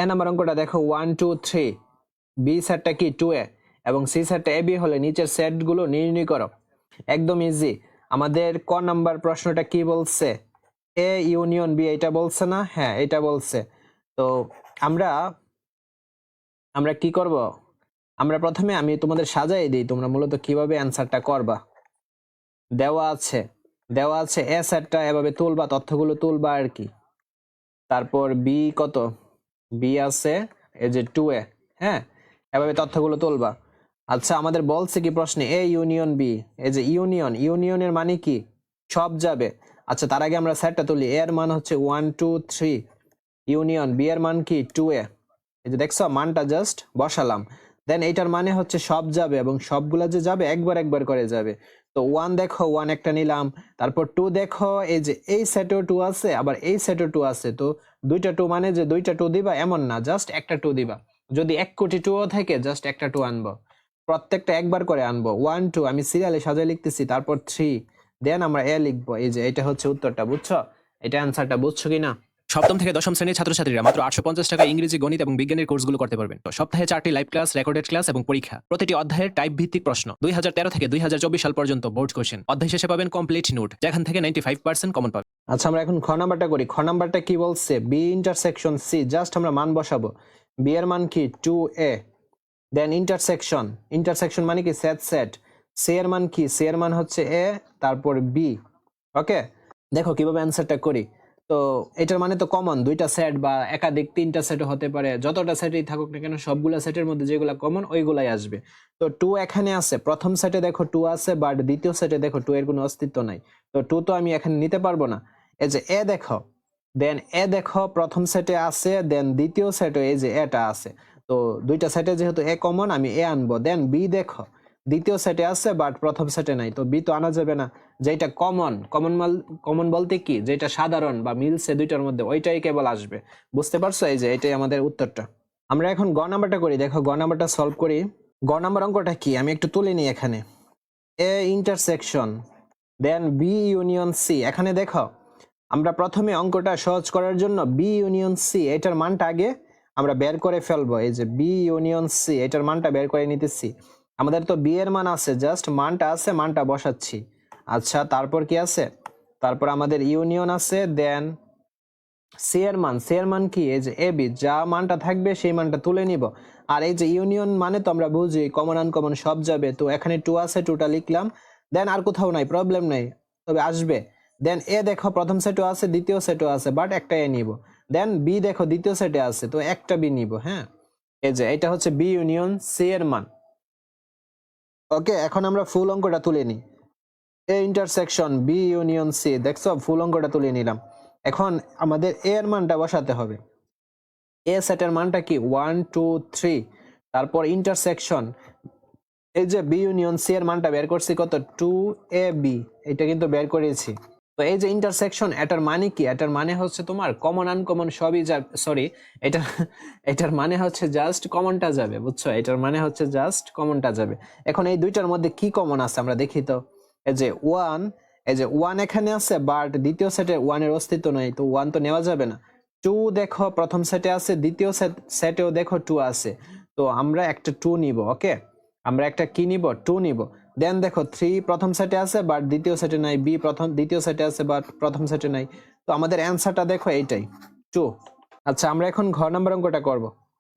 এ number অঙ্কটা দেখো one two three B সেটটা কি টু এ এবং সি সেটটা এ বি হলে নিচের সেটগুলো নির্ণয় করো। একদম ইজি আমাদের ক নাম্বার প্রশ্নটা কি বলছে? এ ইউনিয়ন বি এটা বলছে না? হ্যাঁ এটা বলছে। তো আমরা আমরা কি করব? আমরা প্রথমে আমি তোমাদের সাজাই দিই, তোমরা মূলত কীভাবে অ্যান্সারটা করবা। দেওয়া আছে। দেওয়া আছে এ সেটটা এভাবে তুলবা, তথ্যগুলো তুলবা আর কি। তারপর বি কত? বি আছে, এই যে টু এ হ্যাঁ? এভাবে তথ্যগুলো তুলবা। আচ্ছা আমাদের বলছে কি প্রশ্নে, এ ইউনিয়ন বি এই যে ইউনিয়ন ইউনিয়নের মানে কি? সব যাবে। আচ্ছা তার আগে আমরা সেটটা তুলি এর মান হচ্ছে one two three union B এর মান কি? Two A. এই যে দেখছ, মানটা জাস্ট বসালাম। দেন এইটার মানে হচ্ছে সব যাবে এবং সবগুলা যে যাবে একবার একবার করে যাবে। তো ওয়ান দেখো ওয়ান একটা নিলাম। তারপর টু দেখো, এই যে এই সেটেও টু আছে, আবার এই সেটেও টু আছে। তো দুইটা টু মানে যে দুইটা টু দিবা এমন না জাস্ট একটা টু দিবা। যদি এক কোটি টুও থাকে জাস্ট একটা টু আনব। প্রত্যেকটা একবার করে আনব। ওয়ান টু আমি সিরিয়ালে সাজায় লিখতেছি, তারপর থ্রি দেন আমরা এ লিখব। এই যে এটা হচ্ছে উত্তরটা, বুঝছ? এটা অ্যান্সারটা বুঝছ কি না সপ্তম থেকে দশম শ্রেণির ছাত্রছাত্রীরা মাত্র আটশো পঞ্চাশ টাকা ইংরেজি, গণিত এবং বিজ্ঞানের কোর্সগুলো করতে পারবেন। তো সপ্তাহে চারটি লাইভ ক্লাস রেকর্ডেড ক্লাস এবং পরীক্ষা। প্রতিটি অধ্যায়ের টাইপ ভিত্তিক প্রশ্ন। দুই হাজার তেরো থেকে দুই হাজার চব্বিশ সাল পর্যন্ত বোর্ড কোশ্চেন অধ্যায় শেষে পাবেন কমপ্লিট নোট যেখান থেকে নাইনটি ফাইভ পার্সেন্ট কমন পাবেন। আচ্ছা আমরা এখন খ নাম্বারটা করি। খ নাম্বারটা কি বলছে? বি ইন্টারসেকশন সি জাস্ট আমরা মান বসাবো। বি এর মান কি? Two A then intersection intersection মানে কি? সেট সেট সি এর মান কি? সি এর মান হচ্ছে এ তারপর বি ওকে দেখো কীভাবে অ্যান্সারটা করি। তো এটার মানে তো কমন দুইটা সেট বা একাধিক তিনটা সেটও হতে পারে। যতটা সেটই থাকুক না কেন, সবগুলা সেটের মধ্যে যেগুলো কমন ওইগুলাই আসবে। তো টু এখানে আছে। প্রথম সেটে দেখো টু আছে বাট দ্বিতীয় সেটে দেখো টু এর কোনো অস্তিত্ব নাই। তো টু তো আমি এখানে নিতে পারব না। এই যে এ দেখো দেন এ দেখো, প্রথম সেটে আছে দেন দ্বিতীয় সেটে এই যে এটা আছে। তো দুইটা সেটে যেহেতু এ কমন আমি এ আনব। দেন বি দেখো দ্বিতীয় সেটে আছে বাট প্রথম সেটে নাই। তো বি তো আনা যাবে না। যেটা কমন কমন মাল কমন বলতে কি? যেটা সাধারণ বা মিলছে দুইটার মধ্যে, ওইটাই কেবল আসবে। বুঝতে পারছ? এই যে, এটাই আমাদের উত্তরটা। আমরা এখন গ নাম্বারটা করি। দেখো, গ নাম্বারটা সলভ করি। গ নাম্বার অঙ্কটা কি? আমি একটু তুলে নিই এখানে। A intersection then B union C এখানে দেখো, আমরা প্রথমে অঙ্কটা সহজ করার জন্য বি ইউনিয়ন সি এটার মানটা আগে আমরা বের করে ফেলব। এই যে বি ইউনিয়ন সি এটার মানটা বের করে নিতেছি। আমাদের তো বি এর মান আছে জাস্ট মানটা আছে, মানটা বসাচ্ছি। আচ্ছা তারপর কি আছে? তারপর আমাদের ইউনিয়ন আছে দেন সি এর মান। সি মান কি? এই যে এ বি যা মানটা থাকবে সেই মানটা তুলে নিব। আর এই যে ইউনিয়ন মানে তো আমরা বুঝি কমন আনকমন সব যাবে। তো এখানে টু আছে টুটা লিখলাম। দেন আর কোথাও নাই প্রবলেম নাই। তবে আসবে। দেন এ দেখো, প্রথম সেটও আছে, দ্বিতীয় সেটও আছে বাট একটা এ নিব। দেন বি দেখো, দ্বিতীয় সেটে আছে, তো একটা বি নিব হ্যাঁ? এই যে, এটা হচ্ছে বি ইউনিয়ন সি মান। ওকে এখন আমরা ফুল অঙ্কটা তুলে নিই। A intersection B union C দেখছ? ফুল অঙ্কটা তুলে নিলাম। এখন আমাদের এ এর মানটা বসাতে হবে। এ সেটের মানটা কি? ওয়ান টু থ্রি তারপর ইন্টারসেকশন এই যে বি ইউনিয়ন সি এর মানটা বের করছি কত? টু এ বি এটা কিন্তু বের করেছি। তো এই যে ইন্টারসেকশন এটার মানে কি? এটার মানে হচ্ছে তোমার কমন আনকমন সবই যা সরি এটা এটার মানে হচ্ছে জাস্ট কমনটা যাবে, বুঝছ? এটার মানে হচ্ছে জাস্ট কমনটা যাবে। এখন এই দুইটার মধ্যে কি কমন আছে আমরা দেখি তো? এই যে ওয়ান এই যে ওয়ান এখানে আছে বাট দ্বিতীয় সেটে ওয়ানের অস্তিত্ব নাই, তো ওয়ান তো নেওয়া যাবে না। টু দেখো, প্রথম সেটে আছে, দ্বিতীয় সেটেও দেখো টু আছে। তো আমরা একটা টু নিব ওকে আমরা একটা কি নিব? টু নিব। দেন দেখো থ্রি প্রথম সেটে আছে বাট দ্বিতীয় সেটে নাই বি প্রথম, দ্বিতীয় সেটে আছে বাট প্রথম সেটে নাই। তো আমাদের অ্যান্সারটা দেখো এইটাই। টু আচ্ছা আমরা এখন ঘ নাম্বার অঙ্কটা করব।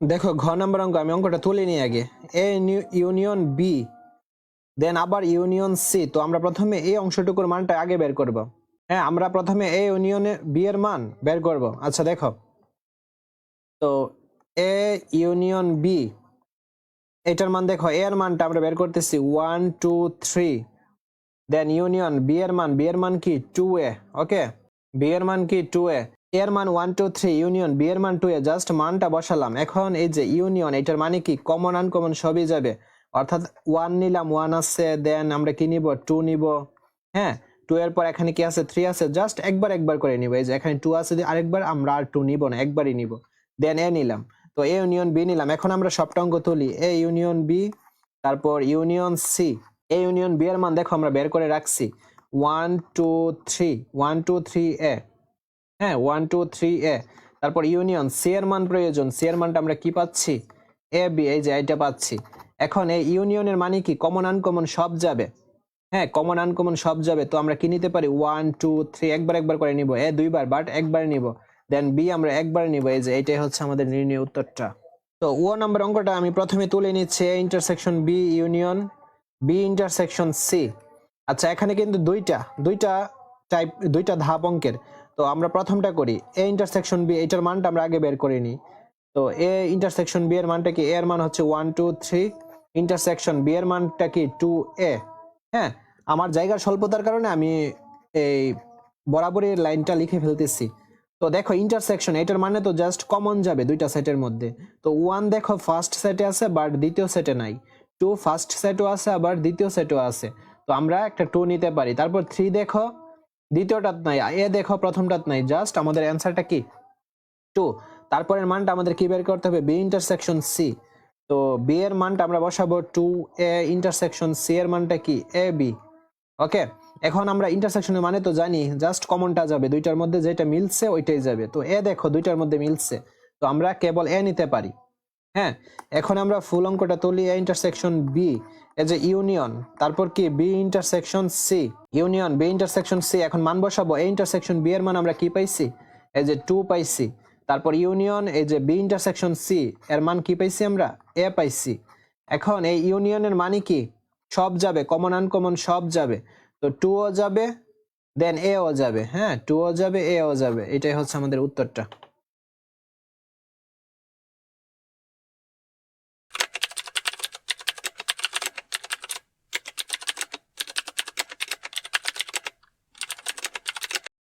দেখো, ঘ নাম্বার অঙ্ক, আমি অঙ্কটা তুলে নিই আগে। এ ইউনিয়ন বি দেন আবার ইউনিয়ন সি তো আমরা প্রথমে এই অংশটুকুর মানটা আগে বের করব। হ্যাঁ আমরা প্রথমে এ ইউনিয়নে বি এর মান বের করব। আচ্ছা দেখো। তো এ ইউনিয়ন বি এটার মান দেখো এ এর মানটা আমরা বের করতেছি one two three then union B এর মান বি এর মান কি? টু এ ওকে বি এর মান কি? টু এ এর মান one two three union B এর মান টু এ জাস্ট মানটা বসালাম। এখন এই যে ইউনিয়ন এটার মানে কি? কমন আনকমন সবই যাবে। অর্থাৎ ওয়ান নিলাম ওয়ান আছে দেন আমরা কি নিব? টু নিব। হ্যাঁ? টু এর পর এখানে কি আছে? থ্রি আছে। জাস্ট একবার একবার করে নিব। এই যে এখানে টু আছে, আরেকবার আমরা আর টু নিব না, একবারই নিব। দেন এ নিলাম। তো এ ইউনিয়ন বি নিলাম। এখন আমরা সবটা অঙ্ক তুলি। এ ইউনিয়ন বি তারপর union C A union B এর মান দেখো, আমরা বের করে রাখছি। One two three one two three A হ্যাঁ ওয়ান টু থ্রি এ তারপর ইউনিয়ন সি এর মান প্রয়োজন। সি এর মানটা আমরা কি পাচ্ছি? এ বি এই যে এটা পাচ্ছি। এখন এই ইউনিয়নের মানে কি? কমন আনকমন সব যাবে। হ্যাঁ কমন আনকমন সব যাবে। তো আমরা কি নিতে পারি? ওয়ান টু থ্রি একবার একবার করে নিব। এ দুইবার বাট একবার নিব। দেন বি আমরা একবার নিব, এই যে এটাই হচ্ছে আমাদের নির্ণয় উত্তরটা। তো ও নাম্বার অঙ্কটা আমি প্রথমে তুলে নিচ্ছি A intersection B union B intersection C আচ্ছা এখানে কিন্তু দুইটা দুইটা টাইপ দুইটা ধাপ অঙ্কের। তো আমরা প্রথমটা করি এ ইন্টারসেকশন বি এটার মানটা আমরা আগে বের করে নিই। তো এ ইন্টারসেকশন বি এর মানটা কি এ এর মান হচ্ছে one two three intersection B এর মানটা কি টু এ হ্যাঁ আমার জায়গার স্বল্পতার কারণে আমি এই বরাবরই লাইনটা লিখে ফেলতেছি। তো দেখো ইন্টারসেকশন এটার মানে তো জাস্ট কমন যাবে দুইটা সেটের মধ্যে। তো ওয়ান দেখো ফার্স্ট সেটে আছে বাট দ্বিতীয় সেটে নাই। টু ফার্স্ট সেটও আছে, আবার দ্বিতীয় সেটও আছে। তো আমরা একটা টু নিতে পারি। তারপর থ্রি দেখো, দ্বিতীয়টাত নাই, এ দেখো প্রথমটাত নাই। জাস্ট আমাদের অ্যান্সারটা কি? টু তারপরের মানটা আমাদের কি বের করতে হবে? বি ইন্টারসেকশন সি তো বি এর মানটা আমরা বসাবো টু এ ইন্টারসেকশন সি এর মানটা কি? এ বি ওকে এখন আমরা ইন্টারসেকশনের মানে তো জানি জাস্ট কমনটা যাবে। দুইটার মধ্যে যেটা মিলছে, ওইটাই যাবে। তো এ দেখো, দুইটার মধ্যে মিলছে। তো আমরা কেবল এ নিতে পারি। হ্যাঁ এখন আমরা ফুল অঙ্কটা তুলি এ ইন্টারসেকশন বি এ যে ইউনিয়ন তারপর কি? B intersection C union B intersection C এখন মান বসাবো। এ ইন্টারসেকশন বি এর মান আমরা কি পাইছি? এই যে টু পাইছি। তারপর ইউনিয়ন এই যে বি ইন্টারসেকশন সি এর মান কি পাইছি আমরা? এ পাইছি। এখন এই ইউনিয়নের মানে কি? সব যাবে কমন আনকমন সব যাবে। তো টু ও যাবে দেন এ ও যাবে হ্যাঁ টু ও যাবে এ ও যাবে, এটাই হচ্ছে আমাদের উত্তরটা।